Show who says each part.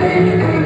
Speaker 1: Música